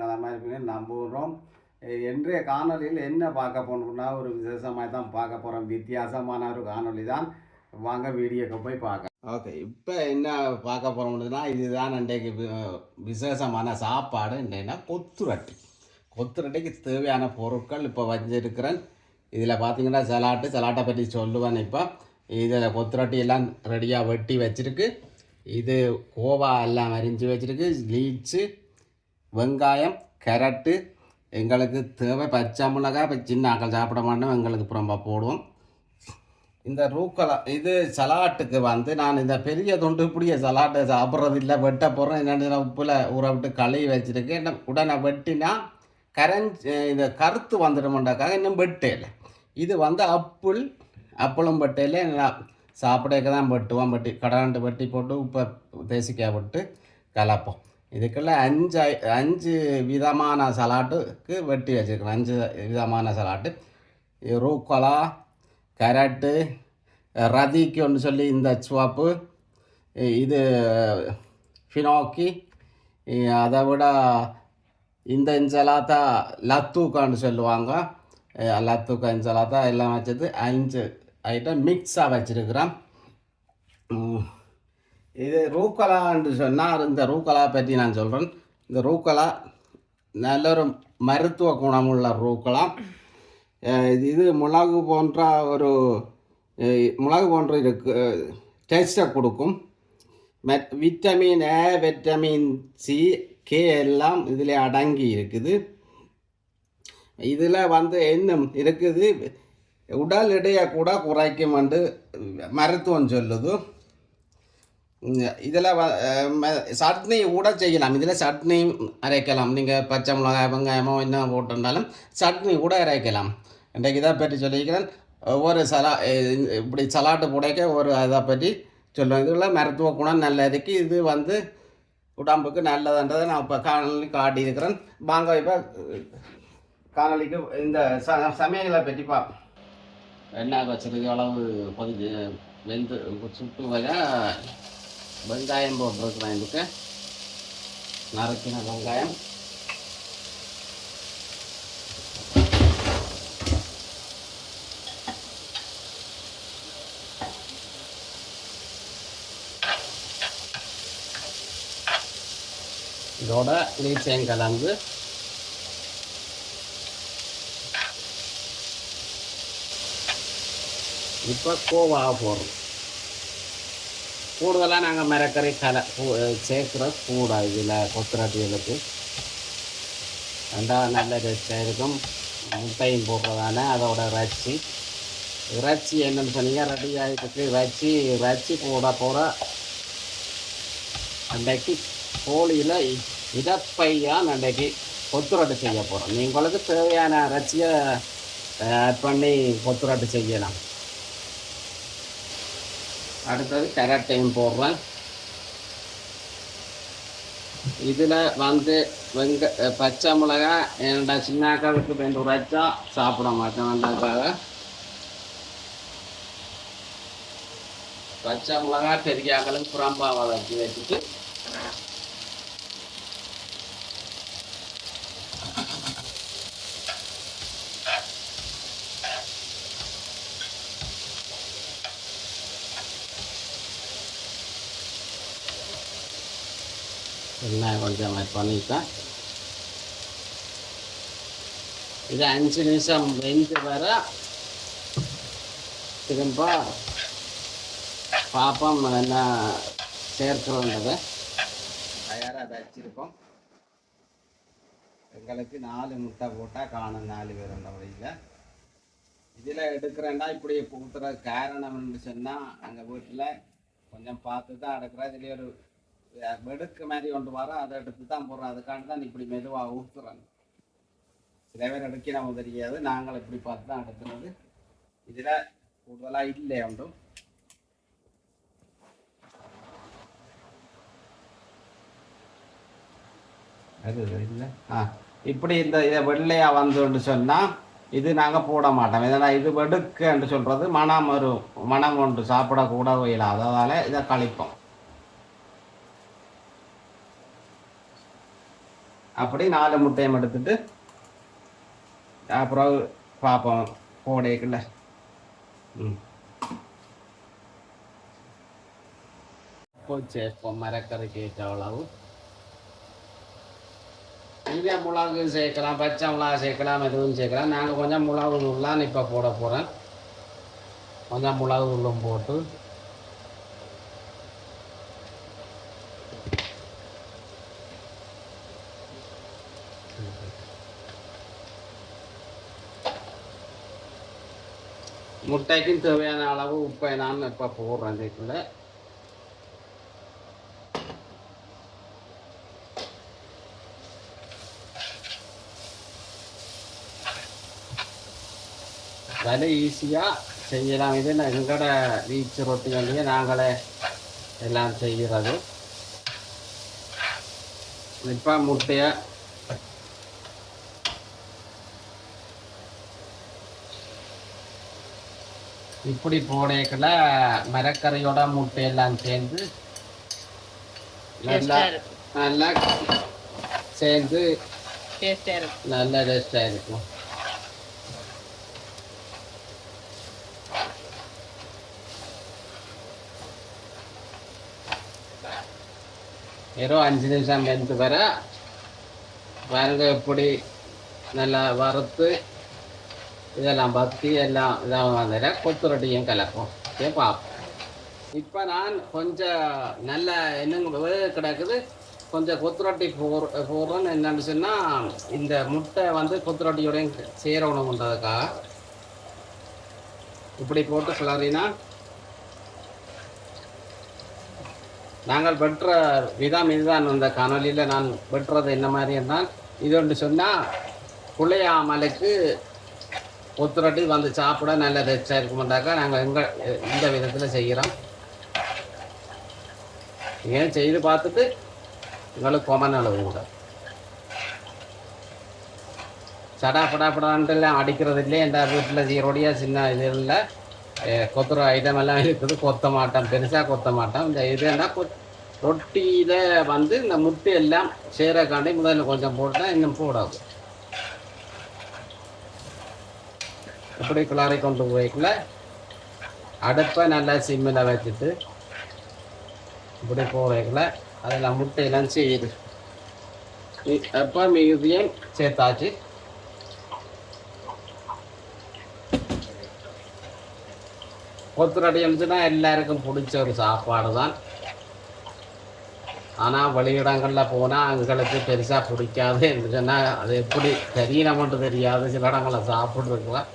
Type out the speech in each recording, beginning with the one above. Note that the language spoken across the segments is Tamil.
நலமாக இருப்பீங்க நம்புகிறோம் இன்றைய காணொளியில் என்ன பார்க்க போனோம்னா ஒரு விசேஷமாக தான் பார்க்க போகிறோம் வித்தியாசமான ஒரு காணொளி தான். வாங்க வீடியோக்கு போய் பார்க்க ஓகே இப்போ என்ன பார்க்க போகிறோம்னா இதுதான் இன்றைக்கு வி- விசேஷமான சாப்பாடு. என்னென்னா கொத்துரட்டி கொத்துரட்டிக்கு தேவையான பொருட்கள் இப்போ வச்சிருக்கிறேன். இதில் பார்த்தீங்கன்னா சலாட்டு சலாட்டை பற்றி சொல்லுவேன் இப்போ. இதில் கொத்துரட்டி எல்லாம் ரெடியாக வெட்டி வச்சுருக்கு. இது கோவா எல்லாம் அரிஞ்சு வச்சுருக்கு. லீச்சு வெங்காயம் கேரட்டு எங்களுக்கு தேவை பச்சை மிளகாய் இப்போ சின்ன ஆக்கள் சாப்பிட மாட்டோம் எங்களுக்கு புறம்பா போடுவோம். இந்த ரூக்கலா இது சலாட்டுக்கு வந்து நான் இந்த பெரிய தொண்டு இப்படியே சலாட்டை சாப்பிட்றது இல்லை வெட்ட போகிறேன் என்னென்ன உப்பில் ஊற விட்டு கழுவி வச்சுருக்கேன். என்ன உடனே வெட்டினா கரைஞ்சி இந்த கருத்து வந்துடுமெண்டாக்காக இன்னும் வெட்டையில் இது வந்து அப்புள் அப்பளும் வெட்டையில் சாப்பிடக்க தான் வெட்டுவோம். வெட்டி கடாண்டு வெட்டி போட்டு உப்பை தேசிக்காய் விட்டு கலப்போம். இதுக்குள்ள அஞ்சு ஐ- அஞ்சு விதமான சலாட்டுக்கு வெட்டி வச்சுருக்கணும். அஞ்சு விதமான சலாட்டு. ரூக்கொலா கரட்டு ரதிக்கு ஒன்று சொல்லி இந்த சுவாப்பு இது ஃபினோக்கி அதை விட இந்த இஞ்சலாத்தா லத்தூக்கான்னு சொல்லுவாங்க. லத்தூக்கா இன்சலாத்தா எல்லாம் வச்சது அஞ்சு ஐட்டம் மிக்ஸாக வச்சுருக்கிறேன் இது ரூக்கலா என்று சொன்னால் இந்த ரூக்கலா பற்றி நான் சொல்கிறேன் இந்த ரூக்கலா நல்ல ஒரு மருத்துவ குணமுள்ள ரூக்கலா. இது இது மிளகு போன்ற ஒரு மிளகு போன்ற இருக்கு டேஸ்ட்டை கொடுக்கும். மெட் vitamin A vitamin C K எல்லாம் இதில் அடங்கி இருக்குது. இதில் வந்து இன்னும் இருக்குது. உடல் எடையை கூட குறைக்கும் என்று மருத்துவம் சொல்லுது. இதில் சட்னி கூட செய்யலாம். இதில் சட்னி அரைக்கலாம். நீங்கள் பச்சை மிளகாய் வெங்காயமோ என்ன போட்டிருந்தாலும் சட்னி கூட அரைக்கலாம். இன்றைக்கு இதை பற்றி சொல்லியிருக்கிறேன். ஒவ்வொரு சலா இப்படி சலாட்டு புடைக்க ஒரு அதை பற்றி சொல்லுவேன். இதில் மருத்துவ குணம் நல்லா இது வந்து உடம்புக்கு நல்லதுன்றதை நான் இப்போ காணொலி காட்டியிருக்கிறேன். வாங்க இப்போ காணொலிக்கு இந்த ச சமையலை பற்றி பார்ப்போம். எண்ணெய் வச்சிருக்க அளவு கொஞ்சம் வெந்து சுட்டு வர வெங்காயம் போட்டிருக்கிறேன் இதுக்கு நறுக்கின வெங்காயம். இதோட நீச்சயம் கலந்து இப்போ கோவா போடுறோம். கூடுதலாக நாங்கள் மரக்கறி கலை சேர்க்குற சேர்க்குறோம் கூட இதில் கொத்துரட்டிகளுக்கு ரெண்டாவது நல்ல டேஸ்ட்டாக இருக்கும். முட்டையும் போடுறதான அதோட இறைச்சி. இறைச்சி என்னென்னு சொன்னீங்க ரெடி ஆகிட்டு இறைச்சி இறைச்சி கூட போகிற அன்றைக்கு கோழியில் இடப்பையாக அன்றைக்கு கொத்துரட்டு செய்ய போகிறோம் உங்களுக்கு தேவையான இறைச்சியை பண்ணி கொத்துரட்டு செய்யலாம். அடுத்தது கரட்டையும் போடுறேன். இதில் வந்து வெங்க பச்சை மிளகா என்னடா சின்னாக்காவுக்கு ரெண்டு உரைச்சா சாப்பிட மாட்டேன் வந்ததுக்காக. பச்சை மிளகா பெரியாக்களும் புறம்பா வளர்த்தி வச்சுட்டு எண்ணெய் கொஞ்சம் ஆட் பண்ணிட்டேன் இது அஞ்சு நிமிஷம் வெந்து வர திரும்ப பாப்பம் என்ன சேர்க்கிறோன்றதை தயாராக வச்சிருக்கோம் எங்களுக்கு நாலு முட்டை போட்டால் காணும் நாலு பேருன்ற வழியில் இதில் எடுக்கிறேன்டா இப்படி ஊற்றுற காரணம்னு சொன்னால் எங்கள் வீட்டில் கொஞ்சம் பார்த்து தான் எடுக்கிறேன் இதுலேயே ஒரு வெடுக்கு மாதிரி கொண்டு வரோம் அதை எடுத்து தான் போடுறோம் அதுக்காண்டி தான் இப்படி மெதுவாக ஊற்றுறேன் சில பேர் எடுக்க நமக்கு தெரியாது நாங்கள் இப்படி பார்த்து தான் எடுக்கிறது இதில் கூடுதலாக இல்லை ஒன்றும் அது இல்லை ஆ இப்படி இந்த இதை வெள்ளையாக வந்துன்னு சொன்னால் இது நாங்கள் போட மாட்டோம் இதனால் இது வெடுக்குன்னு சொல்கிறது மனம் ஒரு மனம் ஒன்று சாப்பிடக்கூட இயலாது அதனால் இதை கழிப்போம் அப்படி நாலு முட்டையும் எடுத்துட்டு அப்புறம் பார்ப்போம் போடைக்குள்ள. ம். மரக்கறி இங்கே மிளகு சேர்க்கலாம் பச்சை மிளகா சேர்க்கலாம் எதுவும் சேர்க்கலாம். நாங்கள் கொஞ்சம் மிளகு உள்ளான்னு இப்போ போட போகிறேன் கொஞ்சம் மிளகு உள்ளும் போட்டு. முட்டைக்கும் தேவையான அளவு உப்பை நான் இப்போ போடுறேன் இதுக்குள்ள விலை ஈஸியாக செய்யலாம். இது நான் எங்களோட வீச்சு ரொட்டி வந்து நாங்களே எல்லாம் செய்கிறது. இப்போ முட்டையை இப்படி போடையக்குள்ள மரக்கறியோட முட்டையெல்லாம் சேர்ந்து நல்லா நல்லா சேர்ந்து நல்ல டேஸ்டாக இருக்கும். வெறும் அஞ்சு நிமிஷம் வெந்து வர பாருங்க எப்படி நல்லா வறுத்து இதெல்லாம் பத்தி எல்லாம் இதாக வந்துட கொத்து ரொட்டியும் கலக்கும். ஓகே பார்ப்போம் இப்போ நான் கொஞ்சம் நல்ல என்னங்க கிடக்குது. கொஞ்சம் கொத்து ரொட்டி போர் போடுறோன்னு என்னன்னு சொன்னால் இந்த முட்டை வந்து கொத்து ரொட்டியோடையும் சேரணுன்றதுக்காக இப்படி போட்டு கிளறினா நாங்கள் வெட்டுற விதம் இதுதான். இந்த காணொலியில் நான் வெட்டுறது என்ன மாதிரி இருந்தால் இது ஒன்று சொன்னால் புள்ளையாமலுக்கு ஒத்துரட்டி வந்து சாப்பிட நல்ல டேஸ்டாக இருக்குமாட்டாக்கா நாங்கள் எங்கள் இந்த விதத்தில் செய்கிறோம் ஏன் செய்து பார்த்துட்டு எங்களுக்கு கொமன் அளவு கூட. சடா படா படான்ட்டுலாம் அடிக்கிறது இல்லையே எந்த வீட்டில் சீரோடியாக சின்ன இது இல்லை. கொத்துற ஐட்டம் எல்லாம் இருக்குது கொத்த மாட்டோம் பெருசாக கொத்த மாட்டோம். இந்த இதுனா கொத் ரொட்டியில் வந்து இந்த முட்டை எல்லாம் சேரக்காண்டி முதல்ல கொஞ்சம் போட்டால் இன்னும் போடாது. இப்படி குளாரை கொண்டு போய்க்குள்ள அடுப்பை நல்லா சிம்மில் வச்சுட்டு இப்படி போவைக்குள்ள அதில் முட்டையெல்லாம் செய்யுது. அப்போ மிகுதியும் சேர்த்தாச்சு. கொத்துரடி இருந்துச்சுன்னா எல்லாருக்கும் பிடிச்ச ஒரு சாப்பாடு தான். ஆனால் வெளியிடங்களில் போனால் அவங்களுக்கு பெருசாக பிடிக்காது இருந்துச்சுன்னா அது எப்படி தெரியல மட்டும் தெரியாது. சில இடங்களில் சாப்பிட்ருக்கலாம்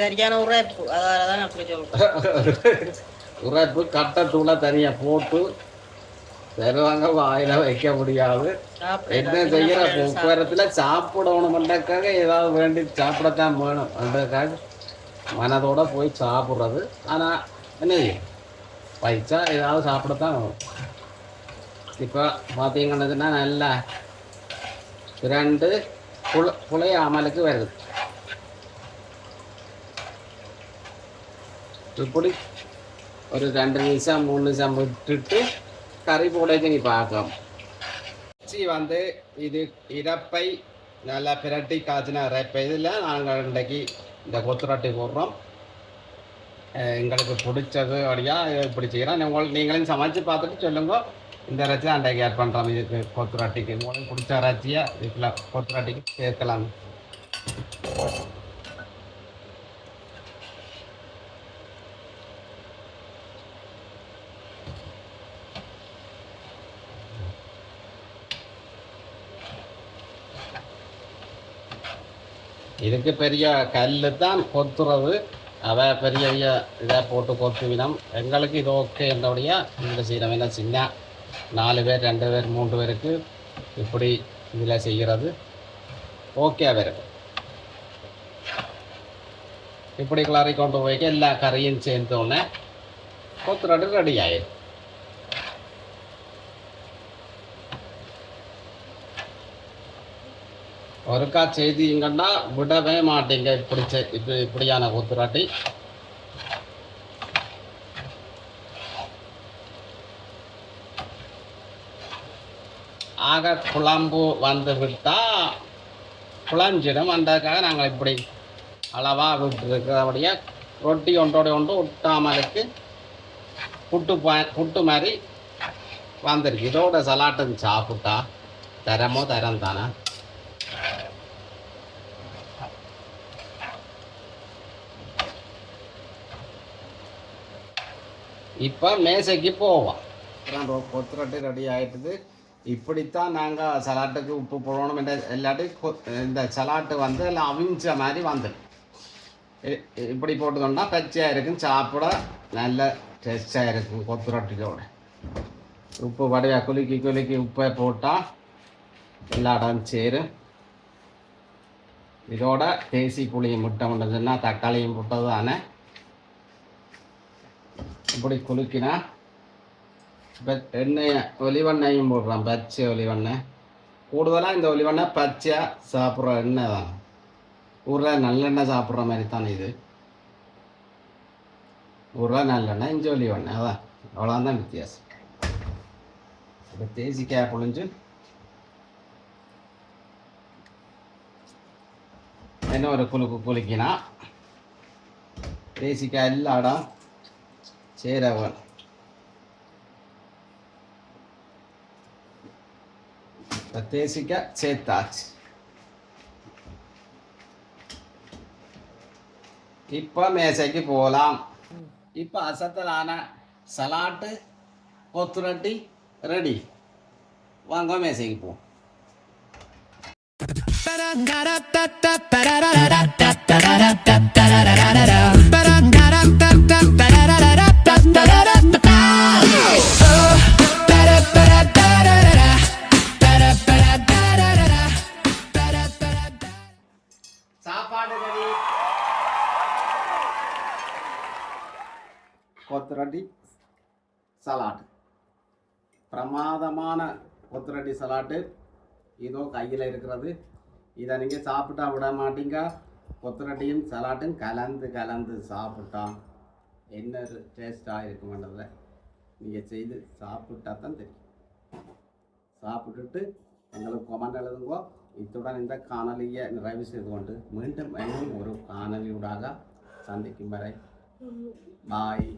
சரியான உரைப்பு அதால தான் அப்படி சொல்றேன் உரைப்பு கட்டத்தூளை தனியாக போட்டு தருவாங்க வாயில வைக்க முடியாது. என்ன செய்யற? போக்குவரத்துல சாப்பிடணுமெண்டாக்காக ஏதாவது வேண்டி சாப்பிடத்தான் வேணும். அதுக்காக மனதோட போய் சாப்பிட்றது. ஆனா என்ன பைசா ஏதாவது சாப்பிடத்தான் வேணும். இப்போ பார்த்தீங்கன்னா நல்லா ரெண்டு புல புளைய அமலுக்கு வருது. இப்படி ஒரு ரெண்டு நிமிஷம் மூணு நிமிஷம் விட்டுட்டு கறி போடைக்கு நீ பார்க்கலாம் இறைச்சி வந்து இது இறப்பை நல்லா பிரட்டி காய்ச்சின இறப்பை இதில் நாங்கள் இன்றைக்கு இந்த கொத்துரட்டி போடுறோம் எங்களுக்கு பிடிச்சது அப்படியா இப்படி செய்கிறோம் உங்களுக்கு நீங்களும் சமைச்சு பார்த்துட்டு சொல்லுங்க இந்த இறைச்சி அன்றைக்கு ஆட் பண்ணுறோம் இதுக்கு கொத்துரட்டிக்கு உங்களுக்கு பிடிச்ச இறைச்சியை இதுக்குள்ள கொத்து ரொட்டிக்கு சேர்க்கலாம் இதுக்கு பெரிய கல் தான் கொத்துறது. அதை பெரிய பெரிய இதாக போட்டு கொத்துவினம் எங்களுக்கு இது ஓகே என்றபடியா இந்த செய்யணும் என்ன சின்ன நாலு பேர் ரெண்டு பேர் மூன்று பேருக்கு இப்படி இதில் செய்கிறது. ஓகே வரும் இப்படி கிளறி கொண்டு போய்க்க எல்லா கறியும் சேர்ந்தோடனே கொத்துறது ரெடி ஆயிடும் ஒருக்கா செய்திங்கன்னா விடவே மாட்டீங்க. இப்படி இப்படி இப்படியான கூத்துராட்டி ஆக குழம்பு வந்து விட்டால் குழஞ்சிடும். வந்ததுக்காக நாங்கள் இப்படி அளவாக விட்டுருக்கிறபடியே ரொட்டி ஒன்றோட ஒன்று ஒட்டாமலுக்கு புட்டு பா புட்டு மாதிரி வந்துருக்கு. இதோட சலாட்டும் சாப்பிட்டா தரமோ தரம் தானே? இப்போ மேசைக்கு போவோம் கொத்துரட்டு ரெடி ஆயிட்டுது. இப்படித்தான் நாங்கள் சலாட்டுக்கு உப்பு போடணும் என்ற இல்லாட்டி இந்த சலாட்டு வந்து எல்லாம் அவிஞ்ச மாதிரி வந்துடும் இப்படி போட்டுக்கோன்னா பச்சையாக இருக்கும் சாப்பிட நல்ல டேஸ்டாக இருக்கும் கொத்துரட்டியோட. உப்பு வடையாக குலுக்கி குலுக்கி உப்பை போட்டால் எல்லா இடம் சேரும். இதோட தேசி புளியும் முட்டை முடிஞ்சுன்னா தக்காளியும் போட்டது தானே. இப்படி குலுக்கினா இப்போ எண்ணெயை ஒலிவெண்ணையும் போடுறான் பச்சை ஒலிவெண்ணெய். கூடுதலாக இந்த ஒலிவெண்ணெய் பச்சையாக சாப்பிட்ற எண்ணெய் தான். ஊரில் நல்லெண்ணெய் சாப்பிட்ற மாதிரி தானே இது. ஊரில் நல்லெண்ணெய் இஞ்சி ஒலிவெண்ணெய் அதான். அவ்வளோதான் வித்தியாசம். இப்போ தேசிக்காய் புழிஞ்சு என்ன ஒரு குலுக்கு குலுக்கினா தேசிக்காய் எல்லா இடம் சேரவன் இப்போ தேசிக்காய் சேர்த்தாச்சு இப்போ மேசைக்கு போகலாம் இப்போ அசத்தலான சலாட்டு கொத்துரட்டி ரெடி வாங்க மேசைக்கு போ. சாப்பாடு கொத்துரட்டி சலாட் பிரமாதமான கொத்துரட்டி சலாட்டு. இதோ கையில் இருக்கிறது. இதை நீங்கள் சாப்பிட்டா விட மாட்டீங்க. கொத்துரட்டியும் சலாட்டும் கலந்து கலந்து சாப்பிட்டா என்ன டேஸ்டாக இருக்குமென்றதை நீங்கள் செய்து சாப்பிட்டா தான் தெரியும். சாப்பிட்டுட்டு எங்களுக்கு கொமெண்ட் எழுதுங்க. இத்துடன் இந்த காணொலியை நிறைவு செய்து கொண்டு மீண்டும் இன்னும் ஒரு காணொலியூடாக சந்திக்கும் வரை. பாய்